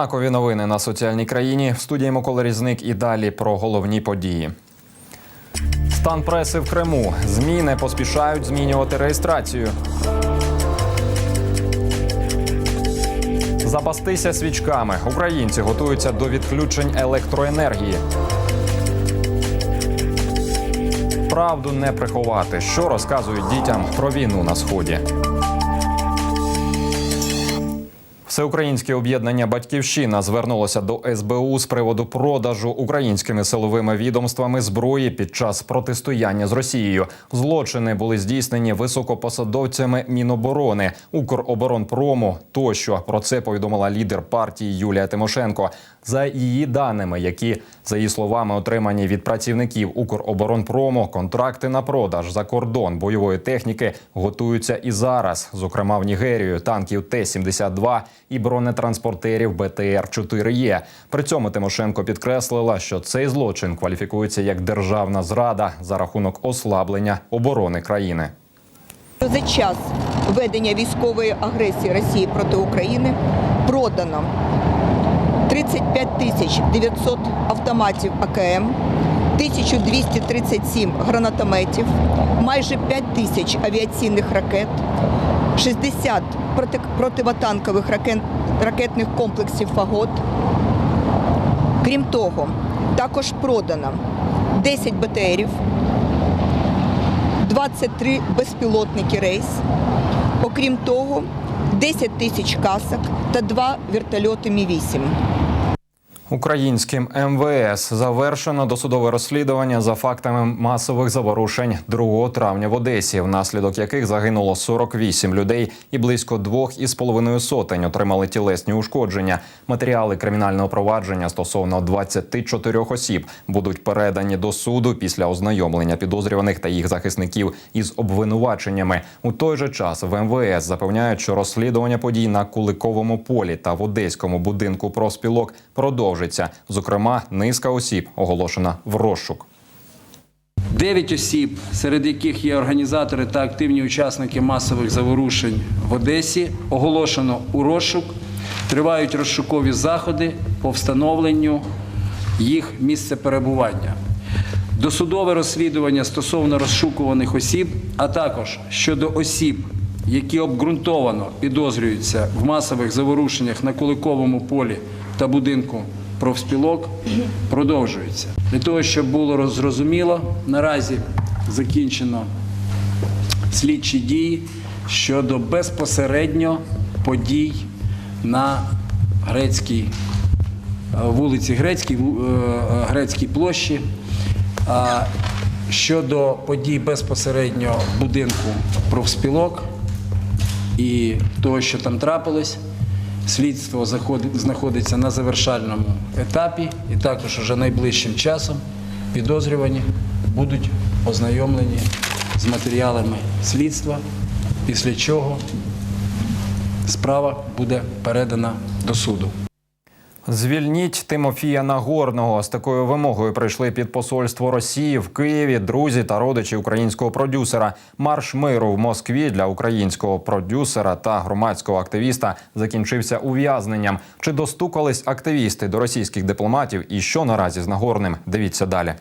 Знакові новини на соціальній країні. В студії Микола Різник і далі про головні події. Стан преси в Криму. ЗМІ не поспішають змінювати реєстрацію. Запастися свічками. Українці готуються до відключень електроенергії. Правду не приховати. Що розказують дітям про війну на сході. Всеукраїнське об'єднання Батьківщина звернулося до СБУ з приводу продажу українськими силовими відомствами зброї під час протистояння з Росією. Злочини були здійснені високопосадовцями Міноборони, Укроборонпрому тощо. Про це повідомила лідер партії Юлія Тимошенко. За її даними, які за її словами отримані від працівників Укроборонпрому, контракти на продаж за кордон бойової техніки готуються і зараз, зокрема в Нігерію, танків Т-72 і бронетранспортерів БТР-4Е. При цьому Тимошенко підкреслила, що цей злочин кваліфікується як державна зрада за рахунок ослаблення оборони країни. За час ведення військової агресії Росії проти України продано 35 тисяч 900 автоматів АКМ, 1237 гранатометів, майже 5 тисяч авіаційних ракет, 60 проти- противотанкових ракен- ракетних комплексів «Фагот». Крім того, також продано 10 БТРів, 23 безпілотники рейс. Окрім того, 10 тисяч касок та 2 вертольоти Мі-8. Українським МВС завершено досудове розслідування за фактами масових заворушень 2 травня в Одесі, внаслідок яких загинуло 48 людей і близько двох із половиною сотень отримали тілесні ушкодження. Матеріали кримінального провадження стосовно 24 осіб будуть передані до суду після ознайомлення підозрюваних та їх захисників із обвинуваченнями. У той же час в МВС запевняють, що розслідування подій на Куликовому полі та в одеському будинку профспілок продовжиться. Зокрема, низка осіб оголошена в розшук. Дев'ять осіб, серед яких є організатори та активні учасники масових заворушень в Одесі, оголошено у розшук. Тривають розшукові заходи по встановленню їх місця перебування. Досудове розслідування стосовно розшукуваних осіб, а також щодо осіб, які обґрунтовано підозрюються в масових заворушеннях на Куликовому полі та будинку профспілок, продовжується. Для того, щоб було зрозуміло, наразі закінчено слідчі дії щодо безпосередньо подій на грецькій е, вулиці Грецькій, е, Грецькій площі. Щодо подій безпосередньо будинку профспілок і того, що там трапилось, слідство знаходиться на завершальному етапі, і також уже найближчим часом підозрювані будуть ознайомлені з матеріалами слідства, після чого справа буде передана до суду. Звільніть Тимофія Нагорного з такою вимогою прийшли під посольство Росії в Києві. Друзі та родичі українського продюсера. Марш миру в Москві для українського продюсера та громадського активіста закінчився ув'язненням. Чи достукались активісти до російських дипломатів? І що наразі з Нагорним? Дивіться далі.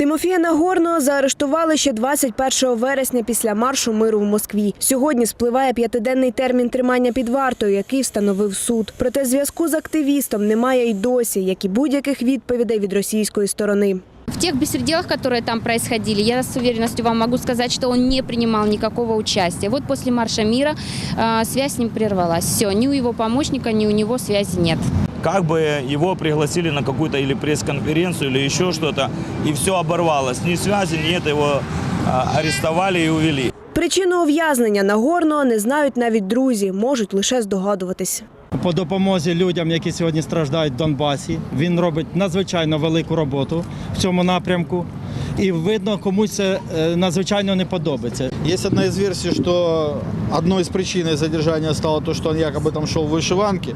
Тимофія Нагорного заарештували ще 21 вересня після маршу миру в Москві. Сьогодні спливає п'ятиденний термін тримання під вартою, який встановив суд. Проте зв'язку з активістом немає й досі, як і будь-яких відповідей від російської сторони. В тех беспределах, которые там происходили, я с уверенностью вам могу сказать, что он не принимал никакого участия. Вот после марша мира э, связь с ним прервалась. Все, ни у его помощника, ни у него связи нет. как бы его пригласили на какую-то или пресс-конференцию, или еще что-то, и все оборвалось. Ни связи, нет, его а, арестовали и увели. Причину ув'язнення Нагорного не знають навіть друзі, можуть лише здогадуватись. по допомозі людям, які сьогодні страждають в Донбасі. Він робить надзвичайно велику роботу в цьому напрямку. І видно, комусь це е, надзвичайно не подобається. Есть одна из версий, что одной из причин задержания стало то, что он якобы там шел в вышиванке.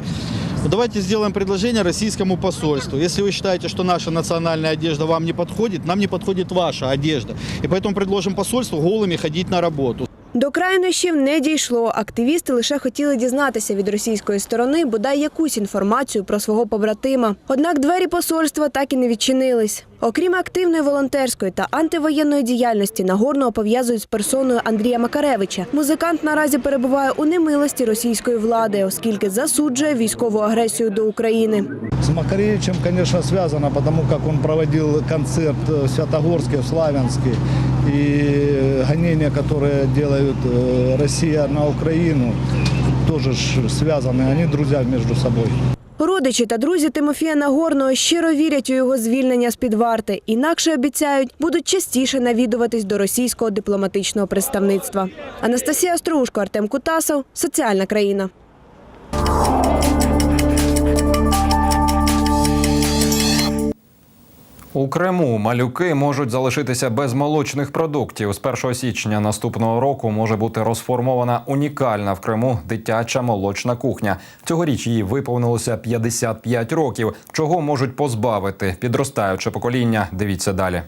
Ну, Давайте сделаем предложение российскому посольству. Если вы считаете, что наша национальная одежда вам не подходит, нам не подходит ваша одежда. И поэтому предложим посольству голыми ходить на работу. До крайнощів не дійшло. Активісти лише хотіли дізнатися від російської сторони бодай якусь інформацію про свого побратима. Однак двері посольства так і не відчинились. Окрім активної волонтерської та антивоєнної діяльності, Нагорного пов'язують з персоною Андрія Макаревича. Музикант наразі перебуває у немилості російської влади, оскільки засуджує військову агресію до України. С Макаревичем, конечно, связано, потому как он проводил концерт в Святогорске, в Славянске. И гонения, которые делают э, Россия на Украину, тоже ж связаны. Они друзья между собой. Родичі та друзі Тимофія Нагорного щиро вірять у його звільнення з під варти. Інакше обіцяють, будуть частіше навідуватись до російського дипломатичного представництва. Анастасія Стружко, Артем Кутасов, Соціальна країна. У Криму малюки можуть залишитися без молочних продуктів. З 1 січня наступного року може бути розформована унікальна в Криму дитяча молочна кухня. Цьогоріч їй виповнилося 55 років. Чого можуть позбавити підростаюче покоління? Дивіться далі.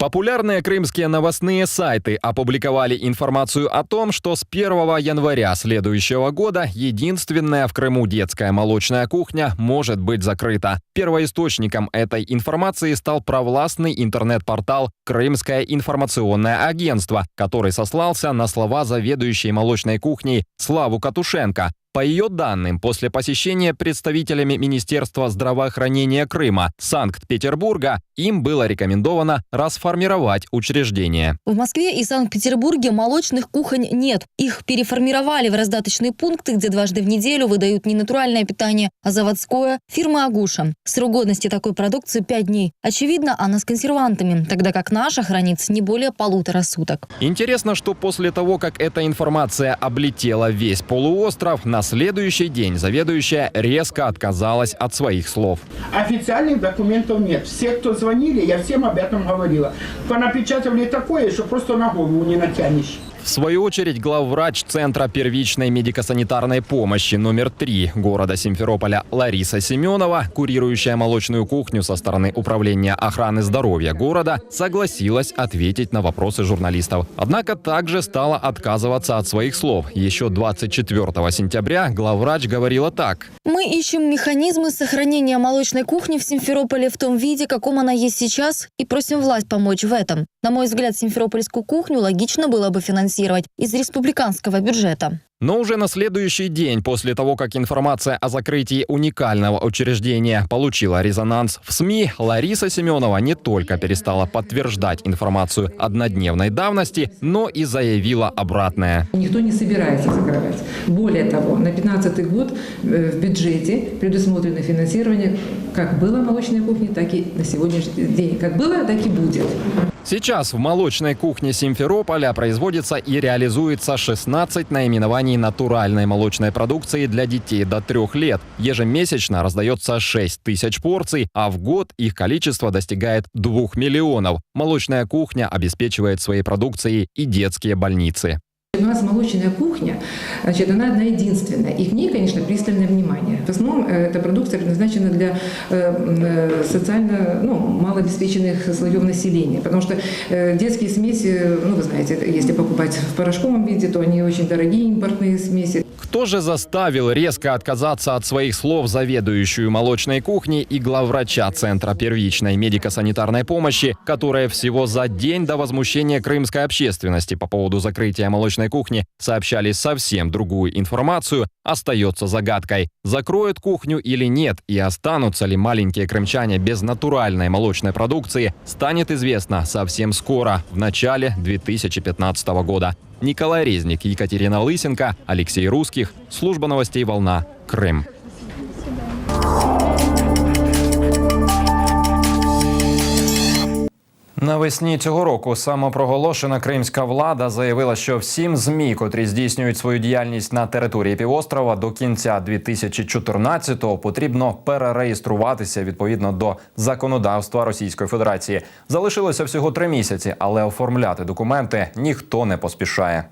Популярные крымские новостные сайты опубликовали информацию о том, что с 1 января следующего года единственная в Крыму детская молочная кухня может быть закрыта. Первоисточником этой информации стал провластный интернет-портал «Крымское информационное агентство», который сослался на слова заведующей молочной кухней Славу Катушенко. По ее данным, после посещения представителями Министерства здравоохранения Крыма Санкт-Петербурга им было рекомендовано расформировать учреждение. В Москве и Санкт-Петербурге молочных кухонь нет. Их переформировали в раздаточные пункты, где дважды в неделю выдают не натуральное питание, а заводское фирмы «Агуша». Срок годности такой продукции 5 дней. Очевидно, она с консервантами, тогда как наша хранится не более полутора суток. Интересно, что после того, как эта информация облетела весь полуостров, на следующий день заведующая резко отказалась от своих слов. Официальных документов нет. Все, кто звонили, я всем об этом говорила. Понапечатывали такое, что просто на голову не натянешь. В свою очередь, главврач Центра первичной медико-санитарной помощи номер 3 города Симферополя Лариса Семенова, курирующая молочную кухню со стороны Управления охраны здоровья города, согласилась ответить на вопросы журналистов. Однако также стала отказываться от своих слов. Еще 24 сентября главврач говорила так. Мы ищем механизмы сохранения молочной кухни в Симферополе в том виде, каком она есть сейчас, и просим власть помочь в этом. На мой взгляд, симферопольскую кухню логично было бы финансировать из республиканского бюджета. Но уже на следующий день после того, как информация о закрытии уникального учреждения получила резонанс в СМИ, Лариса Семенова не только перестала подтверждать информацию однодневной давности, но и заявила обратное. Никто не собирается закрывать. Более того, на 2015 год э, в бюджете предусмотрено финансирование как было молочной кухни, так и на сегодняшний день. Как было, так и будет. Сейчас в молочной кухне Симферополя производится и реализуется 16 наименований натуральной молочной продукции для детей до 3 лет. Ежемесячно раздается 6 тысяч порций, а в год их количество достигает 2 миллионов. Молочная кухня обеспечивает своей продукцией и детские больницы. У нас молочная кухня, значит, она одна единственная. И к ней, конечно, пристальное внимание. В основном э, эта продукция предназначена для э, э, социально ну, малообеспеченных слоев населения. Потому что детские смеси, ну, вы знаете, если покупать в порошковом виде, то они очень дорогие импортные смеси. Кто же заставил резко отказаться от своих слов заведующую молочной кухней и главврача Центра первичной медико-санитарной помощи, которая всего за день до возмущения крымской общественности по поводу закрытия молочной кухни сообщали совсем другую информацию, остается загадкой. Закроют кухню или нет и останутся ли маленькие крымчане без натуральной молочной продукции, станет известно совсем скоро, в начале 2015 года. Николай Резник, Екатерина Лысенко, Алексей Русских. Служба новостей «Волна». Крым. Навесні цього року самопроголошена кримська влада заявила, що всім змі, котрі здійснюють свою діяльність на території півострова, до кінця 2014-го потрібно перереєструватися відповідно до законодавства Російської Федерації. Залишилося всього три місяці, але оформляти документи ніхто не поспішає.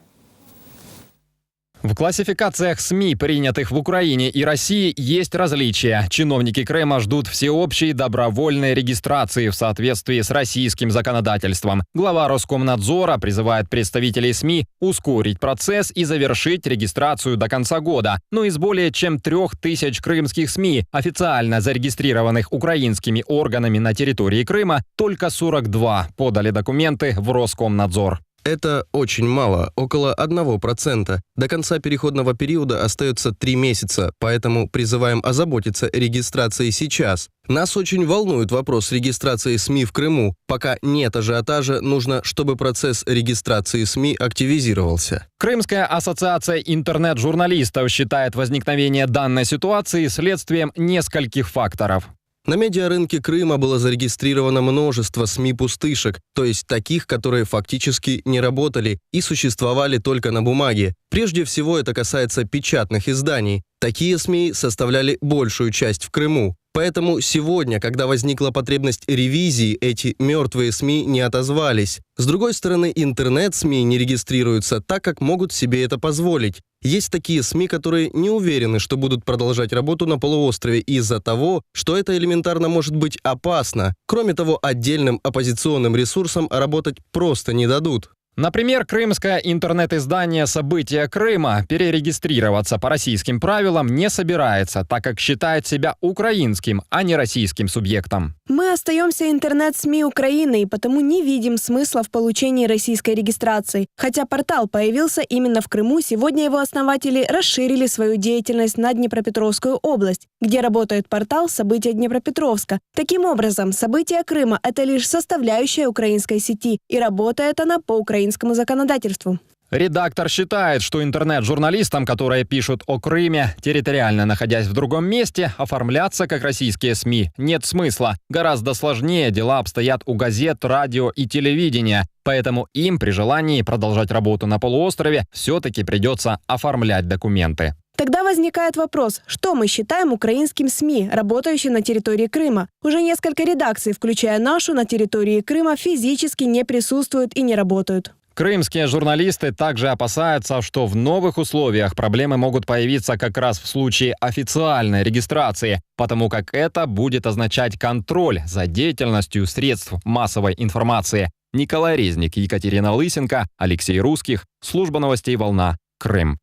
В классификациях СМИ, принятых в Украине и России, есть различия. Чиновники Крыма ждут всеобщей добровольной регистрации в соответствии с российским законодательством. Глава Роскомнадзора призывает представителей СМИ ускорить процесс и завершить регистрацию до конца года. Но из более чем трех тысяч крымских СМИ, официально зарегистрированных украинскими органами на территории Крыма, только 42 подали документы в Роскомнадзор. Это очень мало, около 1%. До конца переходного периода остается 3 месяца, поэтому призываем озаботиться регистрацией сейчас. Нас очень волнует вопрос регистрации СМИ в Крыму. Пока нет ажиотажа, нужно, чтобы процесс регистрации СМИ активизировался. Крымская ассоциация интернет-журналистов считает возникновение данной ситуации следствием нескольких факторов. На медиарынке Крыма было зарегистрировано множество СМИ-пустышек, то есть таких, которые фактически не работали и существовали только на бумаге. Прежде всего это касается печатных изданий. Такие СМИ составляли большую часть в Крыму. Поэтому сегодня, когда возникла потребность ревизии, эти мертвые СМИ не отозвались. С другой стороны, интернет-СМИ не регистрируются так, как могут себе это позволить. Есть такие СМИ, которые не уверены, что будут продолжать работу на полуострове из-за того, что это элементарно может быть опасно. Кроме того, отдельным оппозиционным ресурсам работать просто не дадут. Например, крымское интернет-издание «События Крыма» перерегистрироваться по российским правилам не собирается, так как считает себя украинским, а не российским субъектом. Мы остаемся интернет-СМИ Украины и потому не видим смысла в получении российской регистрации. Хотя портал появился именно в Крыму, сегодня его основатели расширили свою деятельность на Днепропетровскую область, где работает портал «События Днепропетровска». Таким образом, «События Крыма» — это лишь составляющая украинской сети, и работает она по украинскому законодательству. Редактор считает, что интернет-журналистам, которые пишут о Крыме, территориально находясь в другом месте, оформляться как российские СМИ нет смысла. Гораздо сложнее дела обстоят у газет, радио и телевидения. Поэтому им при желании продолжать работу на полуострове все-таки придется оформлять документы. Тогда возникает вопрос, что мы считаем украинским СМИ, работающим на территории Крыма? Уже несколько редакций, включая нашу, на территории Крыма физически не присутствуют и не работают. Крымские журналисты также опасаются, что в новых условиях проблемы могут появиться как раз в случае официальной регистрации, потому как это будет означать контроль за деятельностью средств массовой информации. Николай Резник, Екатерина Лысенко, Алексей Русских, Служба новостей «Волна», Крым.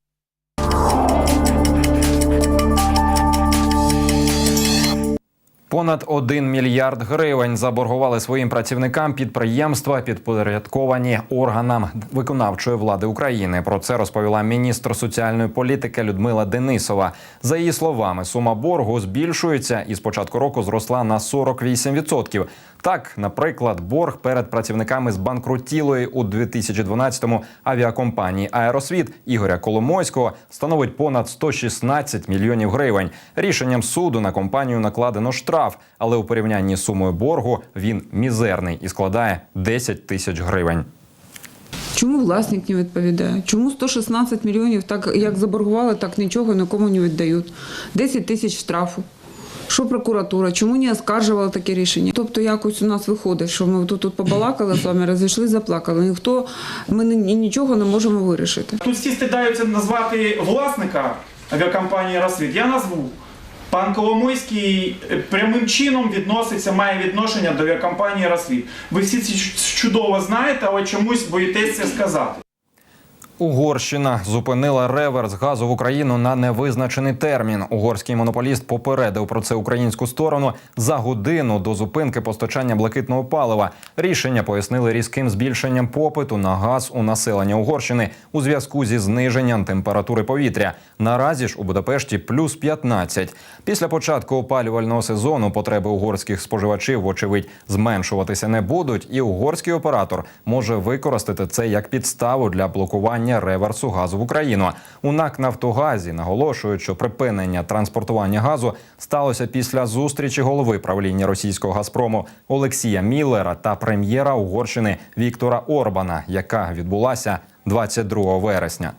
Понад 1 мільярд гривень заборгували своїм працівникам підприємства, підпорядковані органам виконавчої влади України. Про це розповіла міністр соціальної політики Людмила Денисова. За її словами, сума боргу збільшується і з початку року зросла на 48%. Так, наприклад, борг перед працівниками збанкрутілої у 2012-му авіакомпанії Аеросвіт Ігоря Коломойського становить понад 116 мільйонів гривень. Рішенням суду на компанію накладено штраф, але у порівнянні з сумою боргу він мізерний і складає 10 тисяч гривень. Чому власник не відповідає? Чому 116 мільйонів, так як заборгували, так нічого нікому не віддають? 10 тисяч штрафу. Що прокуратура? Чому не оскаржувала таке рішення? Тобто якось у нас виходить, що ми тут, тут побалакали з вами, розійшли, заплакали. Ніхто ми ні- нічого не можемо вирішити. Тут всі стидаються назвати власника авіакомпанії «Росвіт». Я назву. Пан Коломойський е, прямим чином відноситься, має відношення до авіакомпанії «Росвіт». Ви всі це чудово знаєте, але чомусь боїтеся сказати. Угорщина зупинила реверс газу в Україну на невизначений термін. Угорський монополіст попередив про це українську сторону за годину до зупинки постачання блакитного палива. Рішення пояснили різким збільшенням попиту на газ у населення Угорщини у зв'язку зі зниженням температури повітря. Наразі ж у Будапешті плюс 15. Після початку опалювального сезону потреби угорських споживачів, вочевидь, зменшуватися не будуть, і угорський оператор може використати це як підставу для блокування реверсу газу в Україну. У НАК Нафтогазі наголошують, що припинення транспортування газу сталося після зустрічі голови правління російського Газпрому Олексія Міллера та прем'єра Угорщини Віктора Орбана, яка відбулася 22 вересня.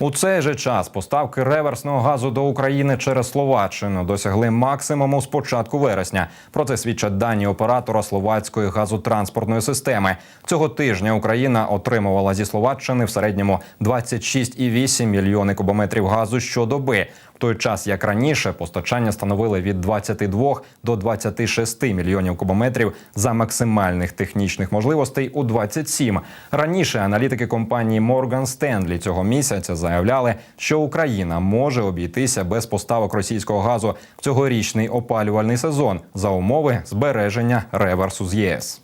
У цей же час поставки реверсного газу до України через Словаччину досягли максимуму з початку вересня. Про це свідчать дані оператора словацької газотранспортної системи. Цього тижня Україна отримувала зі Словаччини в середньому 26,8 мільйони кубометрів газу щодоби. Той час, як раніше, постачання становили від 22 до 26 мільйонів кубометрів за максимальних технічних можливостей у 27. Раніше аналітики компанії Morgan Stanley цього місяця заявляли, що Україна може обійтися без поставок російського газу в цьогорічний опалювальний сезон за умови збереження реверсу з ЄС.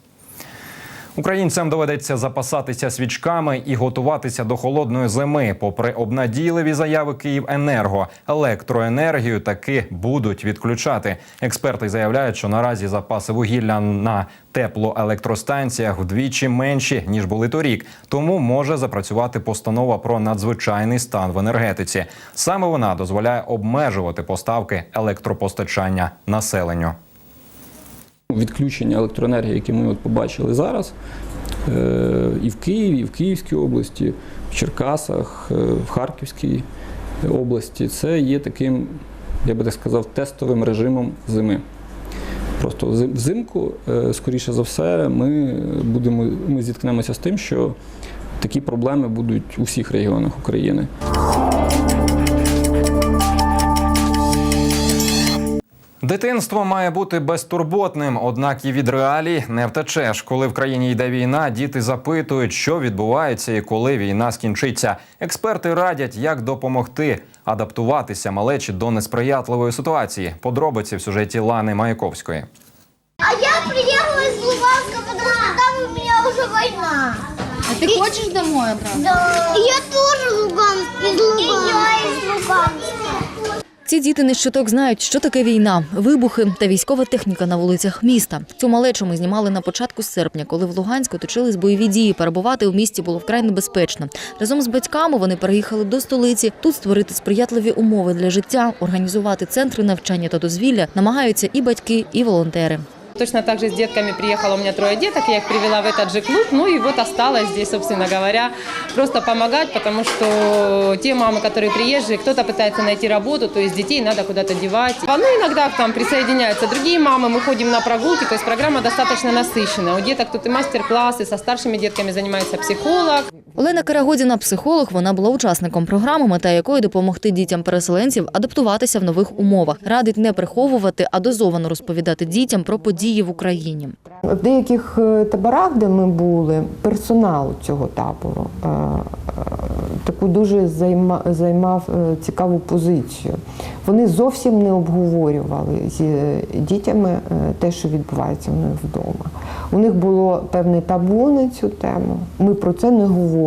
Українцям доведеться запасатися свічками і готуватися до холодної зими. Попри обнадійливі заяви Київенерго, електроенергію таки будуть відключати. Експерти заявляють, що наразі запаси вугілля на теплоелектростанціях вдвічі менші ніж були торік. Тому може запрацювати постанова про надзвичайний стан в енергетиці. Саме вона дозволяє обмежувати поставки електропостачання населенню. Відключення електроенергії, яке ми от побачили зараз, е, і в Києві, і в Київській області, в Черкасах, е, в Харківській області, це є таким, я би так сказав, тестовим режимом зими. Просто взимку, е, скоріше за все, ми будемо ми зіткнемося з тим, що такі проблеми будуть у всіх регіонах України. Дитинство має бути безтурботним, однак і від реалій не втечеш. Коли в країні йде війна, діти запитують, що відбувається і коли війна скінчиться. Експерти радять, як допомогти адаптуватися малечі до несприятливої ситуації. Подробиці в сюжеті Лани Маяковської. А я приехала из Луганска, потому что там у меня уже война. А ты хочешь домой обратно? Да. Я тоже Луганск, из Луганска. Я из Луганска. Ці діти не щоток знають, що таке війна, вибухи та військова техніка на вулицях міста. Цю малечу ми знімали на початку серпня, коли в Луганську точились бойові дії. Перебувати у місті було вкрай небезпечно. Разом з батьками вони переїхали до столиці. Тут створити сприятливі умови для життя, організувати центри навчання та дозвілля намагаються і батьки, і волонтери. Точно так же с детками приехало у меня трое деток, я их привела в этот же клуб, ну и вот осталось здесь, собственно говоря, просто помогать, потому что те мамы, которые приезжие, кто-то пытается найти работу, то есть детей надо куда-то девать. А, Ну, иногда к нам присоединяются другие мамы, мы ходим на прогулки, то есть программа достаточно насыщенная. У деток тут и мастер-классы, со старшими детками занимается психолог. Олена Карагодіна, психолог, вона була учасником програми, мета якої допомогти дітям-переселенців адаптуватися в нових умовах. Радить не приховувати, а дозовано розповідати дітям про події в Україні. В деяких е, таборах, де ми були, персонал цього табору е, е, таку дуже займав цікаву позицію. Вони зовсім не обговорювали з дітями те, що відбувається у них вдома. У них було певне табу на цю тему. Ми про це не говоримо,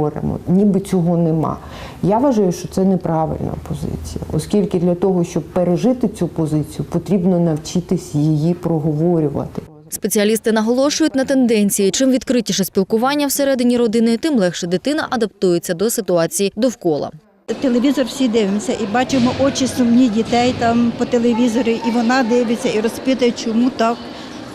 ніби цього нема. Я вважаю, що це неправильна позиція, оскільки для того, щоб пережити цю позицію, потрібно навчитись її проговорювати. Спеціалісти наголошують на тенденції. Чим відкритіше спілкування всередині родини, тим легше дитина адаптується до ситуації довкола. Телевізор всі дивимося і бачимо очі сумні дітей там по телевізорі, і вона дивиться і розпитує, чому так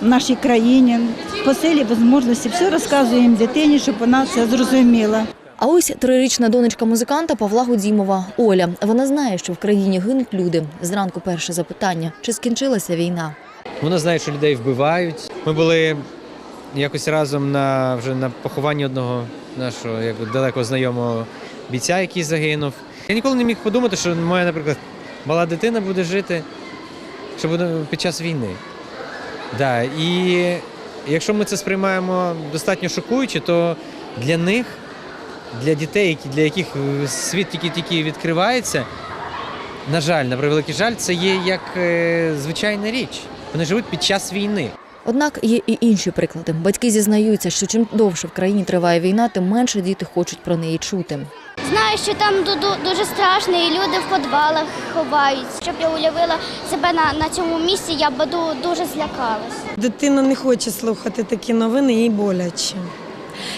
в нашій країні. По силі, можливості, все розказуємо дитині, щоб вона це зрозуміла. А ось трирічна донечка музиканта Павла Гудімова Оля. Вона знає, що в країні гинуть люди. Зранку перше запитання: чи скінчилася війна? Вона знає, що людей вбивають. Ми були якось разом на вже на похованні одного нашого як далеко знайомого бійця, який загинув. Я ніколи не міг подумати, що моя, наприклад, мала дитина буде жити, що буде під час війни. Да, і якщо ми це сприймаємо достатньо шокуюче, то для них, для дітей, для яких е, світ тільки-тільки відкривається, на жаль, на превеликий жаль, це є як е, звичайна річ. Вони живуть під час війни. Однак є і інші приклади. Батьки зізнаються, що чим довше в країні триває війна, тим менше діти хочуть про неї чути. Знаю, що там ду- дуже страшно, і люди в підвалах ховаються. Щоб я уявила себе на, на цьому місці, я б дуже злякалась. Дитина не хоче слухати такі новини, їй боляче.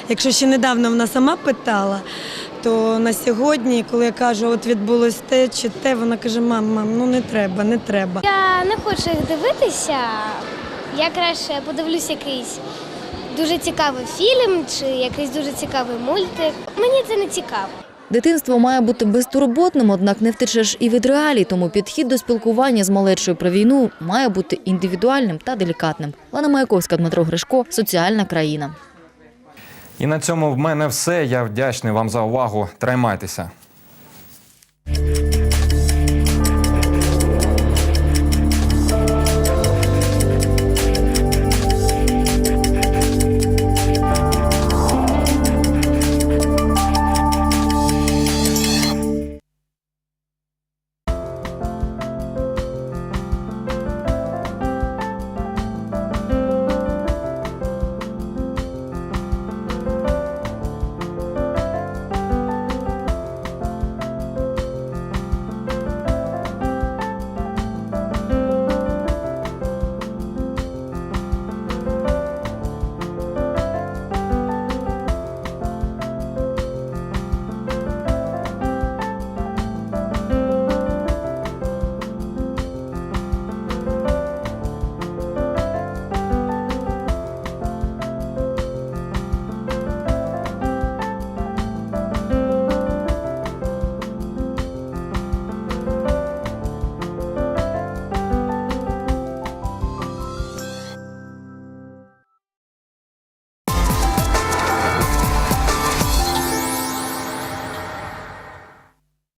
Якщо ще недавно вона сама питала, то на сьогодні, коли я кажу, от відбулось те чи те, вона каже: мам, мам, ну не треба, не треба. Я не хочу їх дивитися. Я краще подивлюсь якийсь дуже цікавий фільм чи якийсь дуже цікавий мультик. Мені це не цікаво. Дитинство має бути безтурботним, однак не втечеш і від реалій, тому підхід до спілкування з малечою про війну має бути індивідуальним та делікатним. Лана Маяковська, Дмитро Гришко, соціальна країна. І на цьому в мене все. Я вдячний вам за увагу. Тримайтеся.